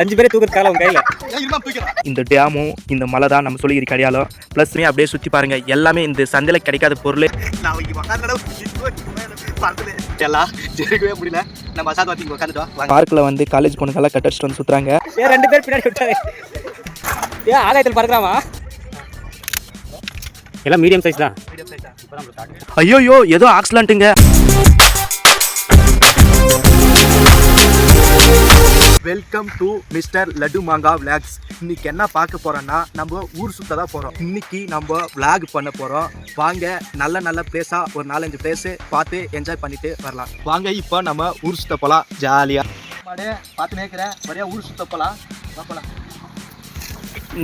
அஞ்சு பேரே தூக்கிறதுக்காக உங்க கையில. இந்த டேமும் இந்த மலை தான் நம்ம சொல்லிக்கிற கடையாளம். ப்ளஸ் அப்படியே சுற்றி பாருங்க எல்லாமே இந்த சந்தையில் கிடைக்காத பொருள். பார்க்கில் வந்து காலேஜ் பொண்ணுங்கெல்லாம் கட்டடிச்சிட்டு வந்து சுற்றுறாங்க ஏ ரெண்டு பேர் பின்னாடி விட்டாரு ஏ ஆகாயத்தில் பறக்குறாமா? எல்லாம் மீடியம் சைஸ் தான். ஐயோயோ ஏதோ ஆக்சிடென்ட்டுங்க welcome to mister Laddu Manga vlogs இன்னைக்கு என்ன பார்க்க போறோம்னா நம்ம ஊர் சுத்த தான் போறோம். இன்னைக்கு நம்ம விளாக் பண்ண போறோம். வாங்க நல்ல நல்ல பிளேஸா ஒரு நாலஞ்சு பிளேஸ் பார்த்து என்ஜாய் பண்ணிட்டு வரலாம். வாங்க இப்போ நம்ம ஊர் சுத்த போலாம். ஜாலியா. பார்த்து நேக்கிறேன் நிறையா ஊர் சுத்த போலாம்.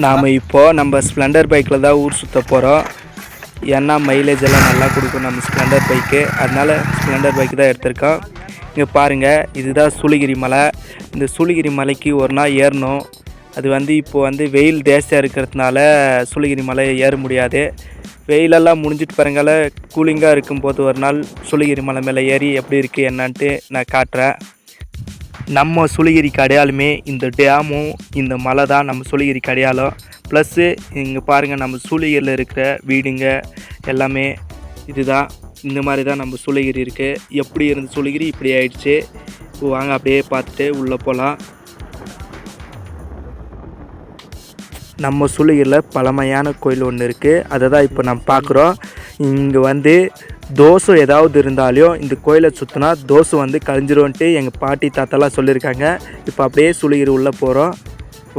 நாம் இப்போ நம்ம ஸ்ப்ளெண்டர் பைக்கில் தான் ஊர் சுத்த போகிறோம் ஏன்னா மைலேஜ் எல்லாம் நல்லா கொடுக்கும். நம்ம ஸ்ப்ளெண்டர் பைக்கு அதனால ஸ்ப்ளெண்டர் பைக் தான் எடுத்திருக்கோம். இங்கே பாருங்கள் இதுதான் சூளகிரி மலை. இந்த சூளகிரி மலைக்கு ஒரு நாள் ஏறணும். அது வந்து இப்போ வந்து வெயில் தேசியாக இருக்கிறதுனால சூளகிரி மலை ஏற முடியாது. வெயிலெல்லாம் முடிஞ்சிட்டு பாருங்கள கூலிங்காக இருக்கும்போது ஒரு நாள் சூளகிரி மலை மேலே ஏறி எப்படி இருக்குது என்னான்ட்டு நான் காட்டுறேன். நம்ம சூளகிரிக்கு அடையாளமே இந்த டேமும் இந்த மலை தான் நம்ம சூளகிரிக்கு அடையாளம் ப்ளஸ்ஸு இங்கே பாருங்கள் நம்ம சூளகிரியில் இருக்கிற வீடுங்க எல்லாமே இதுதான். இந்த மாதிரி தான் நம்ம சூளகிரி இருக்குது எப்படி இருந்த சூளகிரி இப்படி ஆயிடுச்சு. இப்போ வாங்க அப்படியே பார்த்துட்டு உள்ளே போகலாம் நம்ம சூளகிரியில் பழமையான கோயில் ஒன்று இருக்குது அதை தான் இப்போ நம்ம பார்க்குறோம். இங்கே வந்து தோசை ஏதாவது இருந்தாலும் இந்த கோயிலை சுற்றினா தோசை வந்து கழிஞ்சிரும்ன்ட்டு எங்கள் பாட்டி தாத்தாலாம் சொல்லியிருக்காங்க. இப்போ அப்படியே சுளகிரி உள்ளே போகிறோம்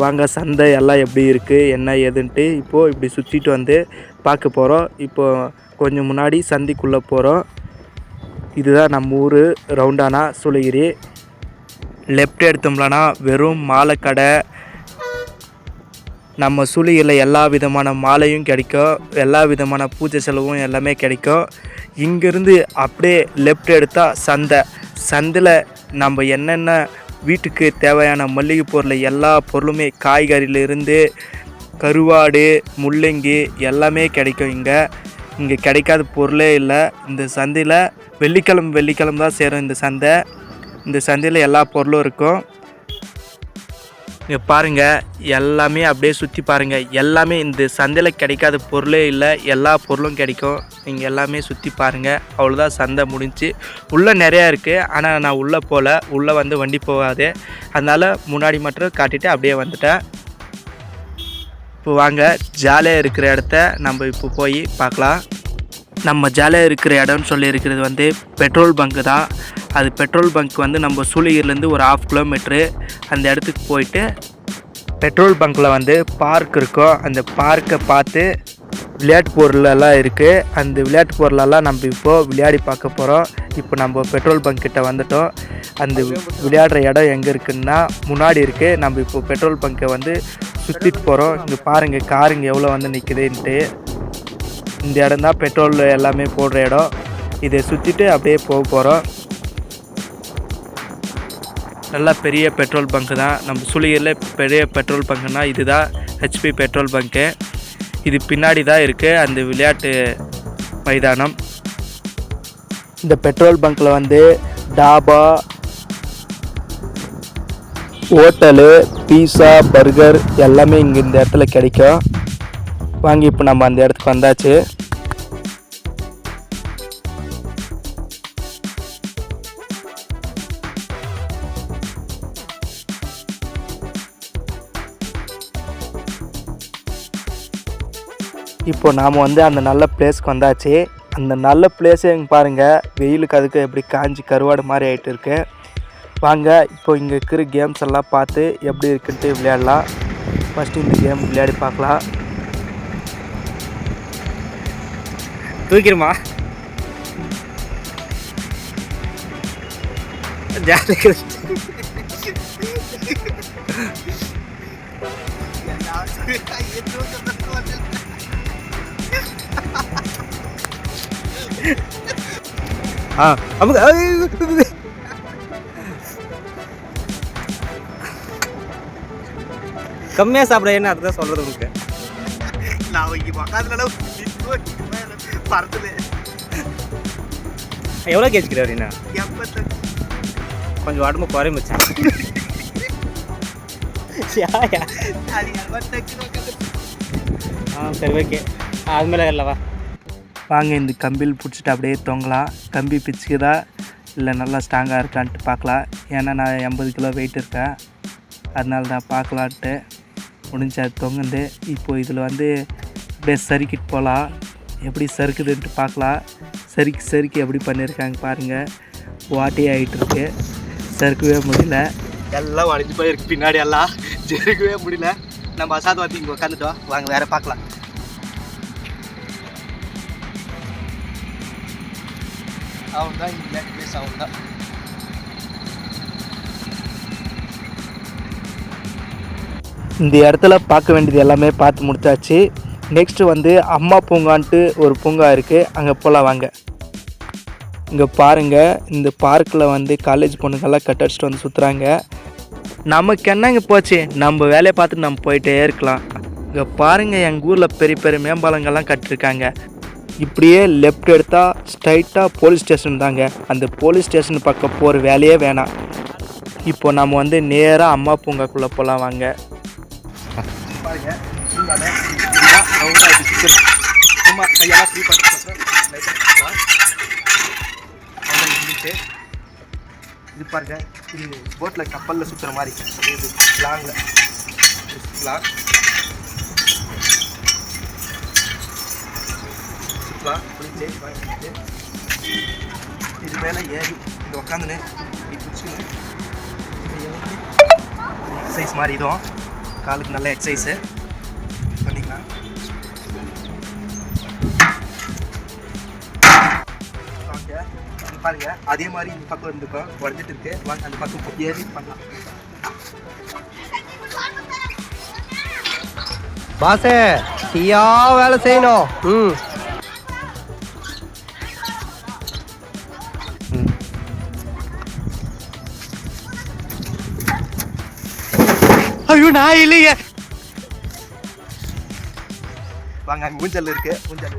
வாங்க சந்தை எல்லாம் எப்படி இருக்குது என்ன ஏதுன்ட்டு இப்போது இப்படி சுற்றிட்டு வந்து பார்க்க போகிறோம் இப்போது கொஞ்சம் முன்னாடி சந்தைக்குள்ளே போகிறோம் இதுதான் நம்ம ஊர் ரவுண்டானா சூளகிரி லெஃப்ட் எடுத்தோம்லனா வெறும் மாலை கடை. நம்ம சூளகிரியில் எல்லா விதமான மாலையும் கிடைக்கும். எல்லா விதமான பூஜை செலவும் எல்லாமே கிடைக்கும். இங்கேருந்து அப்படியே லெஃப்ட் எடுத்தால் சந்தை. சந்தையில் நம்ம என்னென்ன வீட்டுக்கு தேவையான மல்லிகை பொருள் எல்லா பொருளுமே காய்கறியிலிருந்து கருவாடு முள்ளங்கி எல்லாமே கிடைக்கும் இங்கே. இங்கே கிடைக்காத பொருளே இல்லை. இந்த சந்தையில் வெள்ளிக்கிழமை வெள்ளிக்கிழமை தான் சேரும் இந்த சந்தை. இந்த சந்தையில் எல்லா பொருளும் இருக்கும். இங்கே பாருங்கள் எல்லாமே அப்படியே சுற்றி பாருங்கள் எல்லாமே இந்த சந்தையில் கிடைக்காத பொருளே இல்லை. எல்லா பொருளும் கிடைக்கும். நீங்கள் எல்லாமே சுற்றி பாருங்கள் அவ்வளோதான் சந்தை முடிஞ்சு. உள்ளே நிறையா இருக்குது ஆனால் நான் உள்ளே போகல உள்ளே வந்து வண்டி போகாது. அதனால் முன்னாடி மட்டும் காட்டிட்டு அப்படியே வந்துட்டேன். இப்போ வாங்க ஜாலியாக இருக்கிற இடத்த நம்ம இப்போ போய் பார்க்கலாம். நம்ம ஜாலியாக இருக்கிற இடம்னு சொல்லி இருக்கிறது வந்து பெட்ரோல் பங்கு தான். அது பெட்ரோல் பங்க் வந்து நம்ம சூளகிரிலேருந்து ஒரு ஆஃப் கிலோமீட்ரு அந்த இடத்துக்கு போயிட்டு பெட்ரோல் பங்க்கில் வந்து பார்க் இருக்கும். அந்த பார்க்கை பார்த்து விளையாட்டு பொருளெல்லாம் இருக்குது அந்த விளையாட்டு பொருளெல்லாம் நம்ம இப்போது விளையாடி பார்க்க போகிறோம் இப்போ நம்ம பெட்ரோல் பங்க் கிட்ட வந்துட்டோம். அந்த விளையாடுற இடம் எங்கே இருக்குன்னா முன்னாடி இருக்குது நம்ம இப்போ பெட்ரோல் பங்க்கை வந்து சுற்றிட்டு போகிறோம் இங்கே பாருங்கள் காருங்க எவ்வளோ வந்து நிற்குதுன்ட்டு இந்த இடம் தான் பெட்ரோல் எல்லாமே போடுற இடம். இதை சுற்றிட்டு அப்படியே போக போகிறோம் நல்லா பெரிய பெட்ரோல் பங்க்கு தான். நம்ம சுழியில் பெரிய பெட்ரோல் பங்குனா இதுதான். HP petrol bunk. இது பின்னாடி தான் இருக்குது அந்த விளையாட்டு மைதானம். இந்த பெட்ரோல் பங்க்கில் வந்து டாபா ஹோட்டலு பீஸா பர்கர் எல்லாமே இங்கே இந்த இடத்துல கிடைக்கும். வாங்கி இப்போ நம்ம அந்த இடத்துக்கு வந்தாச்சு. இப்போ நாம் வந்து அந்த நல்ல பிளேஸ்க்கு வந்தாச்சு. அந்த நல்ல பிளேஸே பாருங்கள் வெயிலுக்கு அதுக்கு எப்படி காஞ்சி கருவாடு மாதிரி ஆகிட்டு இருக்கு. வாங்க இப்போ இங்கே இருக்கிற கேம்ஸ் எல்லாம் பார்த்து எப்படி இருக்குன்ட்டு விளையாடலாம். ஃபஸ்ட்டு இந்த கேம் விளையாடி பார்க்கலாம். தூக்கிடுமா? ஜாலியாக ஆ அமுக்கு ஐ, கம்மியா சாப்பிட என்ன அதுதான் சொல்றது உங்களுக்கு நான் இங்கே எவ்வளோ கேச்சுக்கிறேன் என்ன கொஞ்சம் உடம்பு குறையும் வச்சு ஆ சரி ஓகே அது மேலே இல்லைவா வாங்க இந்த கம்பியில் பிடிச்சிட்டு அப்படியே தொங்கலாம். கம்பி பிச்சுக்குதா? இல்லை நல்லா ஸ்ட்ராங்காக இருக்கான்ட்டு பார்க்கலாம். ஏன்னா நான் எண்பது கிலோ வெயிட் இருக்கேன். அதனால தான் பார்க்கலான்ட்டு முடிஞ்ச தொங்குந்து இப்போது இதில் வந்து அப்படியே சறுக்கிட்டு போகலாம். எப்படி சறுக்குதுன்ட்டு பார்க்கலாம். சறுக்கி சறுக்கி எப்படி பண்ணியிருக்காங்க பாருங்கள் வாட்டி ஆகிட்டு இருக்கு சறுக்கவே முடியல. எல்லாம் வளைஞ்சு போயிருக்கு பின்னாடி எல்லாம். ஜெருக்கவே முடியல. நம்ம அசாத் வாத்தி இங்கே உட்காந்துட்டோம் வாங்க வேறு பார்க்கலாம். அவன் தான் இங்கே பேச அவன் தான் இந்த இடத்துல பார்க்க வேண்டியது எல்லாமே பார்த்து முடிச்சாச்சு. நெக்ஸ்ட்டு வந்து அம்மா பூங்கான்ட்டு ஒரு பூங்கா இருக்குது அங்கே போகலாம் வாங்க. இங்கே பாருங்கள் இந்த பார்க்கில் வந்து காலேஜ் பொண்ணுங்கெல்லாம் கட் அடிச்சுட்டு வந்து சுற்றுறாங்க நமக்கு என்னங்க போச்சு? நம்ம வேலையை பார்த்துட்டு நம்ம போயிட்டே இருக்கலாம். இங்கே பாருங்கள் எங்கள் ஊரில் பெரிய பெரிய மேம்பாலங்கள்லாம் கட்டிருக்காங்க. இப்படியே லெஃப்ட் எடுத்தால் ஸ்ட்ரைட்டாக போலீஸ் ஸ்டேஷன் தாங்க. அந்த போலீஸ் ஸ்டேஷன் பக்கம் போகிற வேலையே வேணாம். இப்போ நம்ம வந்து நேராக அம்மா பூங்காக்குள்ளே போகலாம் வாங்க. பாருங்க இது சும்மா இருந்துச்சு. இது பாருங்க இது போட்டில் கப்பலில் சுற்றுற மாதிரி. இது லாங்கில் லாங் சுற்றலாம் குளிச்சு வாங்கிட்டு இது மேலே ஏறி இது உக்காந்துன்னு இப்படி பிடிச்சிக்கணும் எக்ஸசைஸ் மாதிரி இதுவும். காலுக்கு நல்ல எக்ஸசைஸு பண்ணிக்கலாம். பாருங்க அதே மாதிரி இந்த பக்கம் இருந்துக்கும் உடஞ்சிட்டு இருக்கு. வாங்க அந்த பக்கம் ஏறி பண்ணலாம். பாசே டீயா வேலை செய்யணும். ம். நான் இல்லையே வாங்க அங்க ஊஞ்சல் இருக்கு. ஊஞ்சல்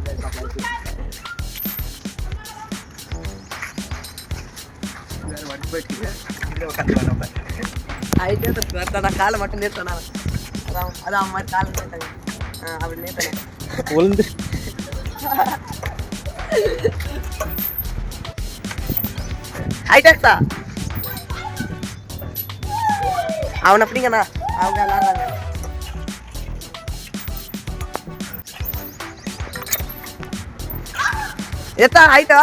காலை மட்டும் நேர்த்தனா அதான் அம்மா காலை நேர்த்தாங்க அப்படி நேர்த்தானே உளுந்து. ஹைட்டாக்ஸா அவன் அப்படிங்கண்ணா அவங்க விளாட்றாங்க ஏத்தா ஹைட்டா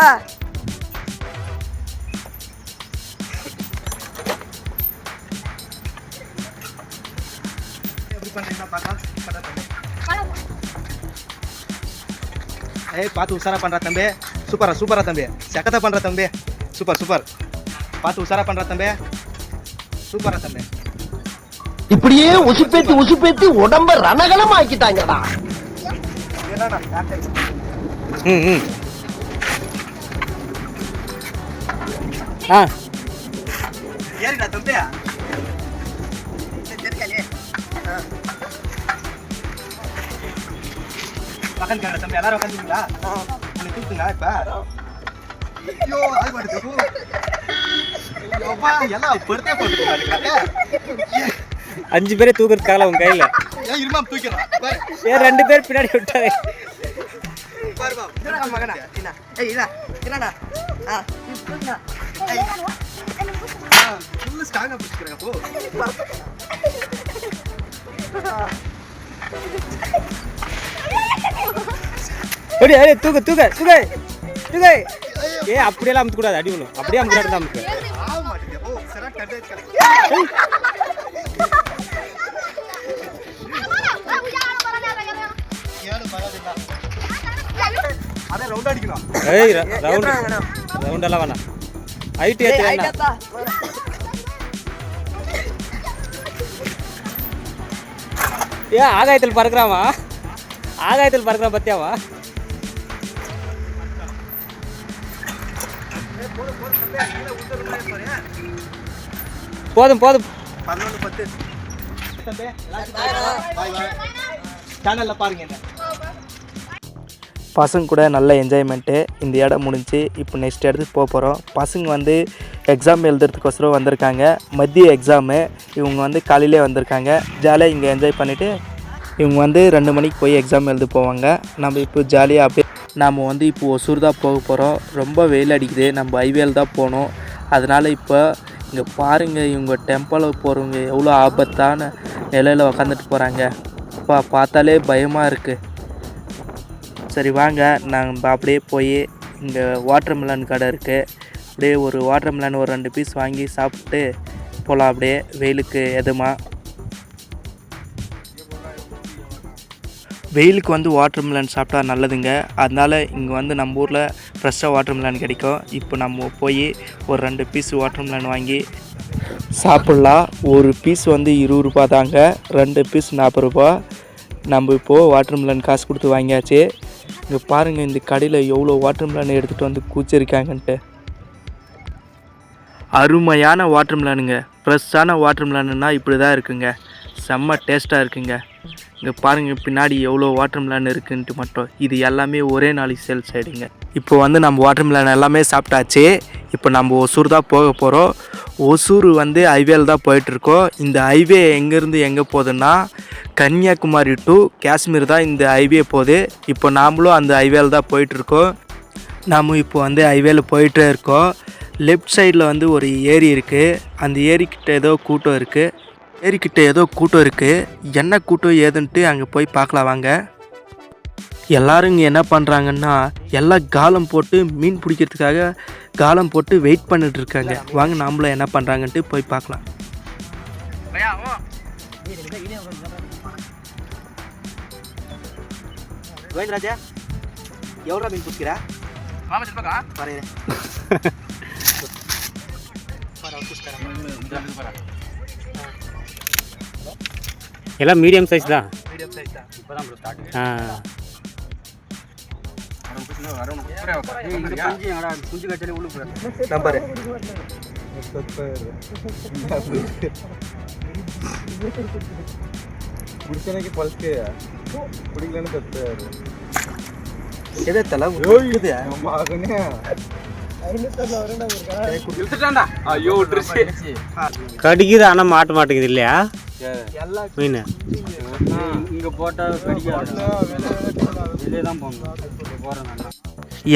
எப்படி பண்றீங்கன்னா பார்க்கலாம் பண்ண தம்பி ஏய் பார்த்து உஷாரா பண்றா தம்பி சூப்பரா சூப்பரா தம்பி சக்கத்தை பண்ற தம்பி சூப்பர் சூப்பர் பார்த்து உஷாரா பண்ற தம்பி சூப்பரா தம்பி இப்படியே உசுப்பேத்தி உசுப்பேத்தி உடம்ப ரணகலம் ஆக்கிட்டாங்கடா என்னண்ணா கான்டாக்ட் ம் ம் ஆ. ஏறிடா தம்பி எல்லாரும் உக்காந்துங்களா உன்னை தூக்குங்க இப்ப? ஐயோ அது ஐயோப்பா எல்லாம் படுத்தே போட்டுருக்காங்க அஞ்சு பேரே தூக்குறதுக்காக உன் கையில்? ஏன் ரெண்டு பேர் பின்னாடி விட்டாரு தூக்கு தூக்கு தூக்கு தூக்கு. ஏ அப்படியெல்லாம் அமுத்து கூடாது அடி விழும். அப்படியே அமுக்கு. தான் அதே ரவுண்ட் அடிக்கணும் ஏய் ரவுண்ட் ரவுண்ட் எல்லாம் வேணாம் ஹைட் ஏற்றி ஹைட்டாத்தா ஏ ஆகாயத்தில் பறக்குறாமா? ஆகாயத்தில் பறக்குறான் பத்தியாவா போதும் போதும். பதினொன்று பத்து. தம்பி பாய் பாய் சேனலில் பாருங்க என்ன. பசங்க கூட நல்ல என்ஜாய்மெண்ட்டு இந்த இடம் முடிஞ்சு இப்போ நெக்ஸ்ட் இடத்துக்கு போக போகிறோம் பசங்க வந்து எக்ஸாம் எழுதுறதுக்கோசரம் வந்திருக்காங்க. மதிய எக்ஸாமு இவங்க வந்து காலையிலே வந்திருக்காங்க. ஜாலியாக இங்கே என்ஜாய் பண்ணிவிட்டு இவங்க வந்து ரெண்டு மணிக்கு போய் எக்ஸாம் எழுத போவாங்க. நம்ம இப்போ ஜாலியாக அப்படியே நாம் வந்து இப்போ ஒசூர் தான் போக போகிறோம் ரொம்ப வெயில் அடிக்குது. நம்ம ஹைவேல தான் போகணும். அதனால் இப்போ இங்கே பாருங்கள் இவங்க டெம்பிளில் போகிறவங்க எவ்வளோ ஆபத்தான நிலையில் உக்காந்துட்டு போகிறாங்க அப்பா பார்த்தாலே பயமாக இருக்குது சரி வாங்க. நாங்கள் அப்படியே போய் இங்கே வாட்டர் மிலன் கடை இருக்குது அப்படியே ஒரு வாட்டர் மிலன் ஒரு ரெண்டு பீஸ் வாங்கி சாப்பிட்டு போகலாம் அப்படியே. வெயிலுக்கு எதுமா? வெயிலுக்கு வந்து வாட்டர் மிலன் சாப்பிட்டா நல்லதுங்க. அதனால் இங்கே வந்து நம்ம ஊரில் ஃப்ரெஷ்ஷாக வாட்டர் மிலன் கிடைக்கும். இப்போ நம்ம போய் ஒரு ரெண்டு பீஸ் வாட்டர் மிலன் வாங்கி சாப்பிட்லாம். ஒரு பீஸ் வந்து இருபது ரூபா தாங்க. ரெண்டு பீஸ் நாற்பது ரூபா நம்ம இப்போது வாட்டர் மிலன் காசு கொடுத்து வாங்கியாச்சு. இங்கே பாருங்கள் இந்த கடையில் எவ்வளோ வாட்டர் மிலன் எடுத்துகிட்டு வந்து கூச்சிருக்காங்கன்ட்டு. அருமையான வாட்டர் மிலனுங்க ஃப்ரெஷ்ஷான வாட்டர் மிலனுன்னா இப்படி தான் இருக்குங்க. செம்ம டேஸ்ட்டாக இருக்குங்க. இங்கே பாருங்கள் பின்னாடி எவ்வளோ வாட்டர் மிலான் இருக்குன்ட்டு மட்டும். இது எல்லாமே ஒரே நாளைக்கு சேல்ஸ் ஆகிடுங்க இப்போ வந்து நம்ம வாட்டர் மிலன் எல்லாமே சாப்பிட்டாச்சு. இப்போ நம்ம ஒசூர் தான் போக போகிறோம் ஒசூர் வந்து ஹைவேல தான் போயிட்டுருக்கோம் இந்த ஹைவே எங்கேருந்து எங்கே போகுதுன்னா கன்னியாகுமரி டு காஷ்மீர் தான் இந்த ஹைவே போகுது. இப்போ நாமளும் அந்த ஹைவேல தான் போயிட்டுருக்கோம் நாம் இப்போ வந்து ஹைவேல போயிட்டே இருக்கோம். லெஃப்ட் சைடில் வந்து ஒரு ஏரி இருக்குது அந்த ஏரிக்கிட்ட ஏதோ கூட்டம் இருக்குது ஏரிக்கிட்ட ஏதோ கூட்டம் இருக்குது என்ன கூட்டம் ஏதுன்ட்டு அங்கே போய் பார்க்கலாம் வாங்க. எல்லாரும் இங்கே என்ன பண்ணுறாங்கன்னா எல்லாம் காலம் போட்டு மீன் பிடிக்கிறதுக்காக காலம் போட்டு வெயிட் பண்ணிட்டு இருக்காங்க. வாங்க நாமளும் என்ன பண்ணுறாங்கன்ட்டு போய் பார்க்கலாம். கோவிந்தராஜா எவ்வளோ மீன் பிடிக்கிறா பாரு எல்லாம் மீடியம் சைஸ் தான் ஆ நம்பரு எதே தலை கடிக்குது ஆனால் மாட்ட மாட்டேங்குது இல்லையா? மீன்.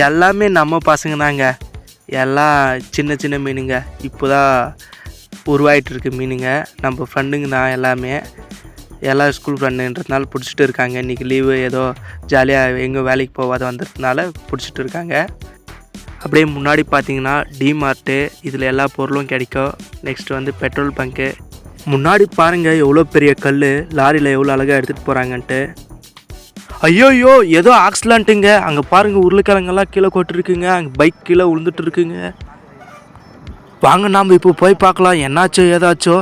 எல்லாமே நம்ம பசங்க தாங்க எல்லாம் சின்ன சின்ன மீனுங்க. இப்போ தான் உருவாயிட்டு இருக்கு மீனுங்க. நம்ம ஃப்ரெண்டுங்க தான் எல்லாமே. எல்லாம் ஸ்கூல் ஃப்ரெண்டுன்றதுனால பிடிச்சிட்டு இருக்காங்க. இன்றைக்கி லீவு ஏதோ ஜாலியாக எங்கே வேலைக்கு போகாத வந்ததுனால பிடிச்சிட்டு இருக்காங்க. அப்படியே முன்னாடி பார்த்தீங்கன்னா டிமார்ட்டு இதில் எல்லா பொருளும் கிடைக்கும். நெக்ஸ்ட் வந்து பெட்ரோல் பங்க்கு முன்னாடி பாருங்கள் எவ்வளோ பெரிய கல் லாரியில் எவ்வளோ அழகாக எடுத்துகிட்டு போகிறாங்கன்ட்டு ஐயோயோ ஏதோ ஆக்சிடென்ட்டுங்க அங்கே பாருங்கள் உருளைக்கிழங்கெல்லாம் கீழே கொட்டிருக்குங்க. அங்கே பைக் கீழே விழுந்துட்டு இருக்குங்க. வாங்க நாம் இப்போ போய் பார்க்கலாம். என்னாச்சோ ஏதாச்சோ.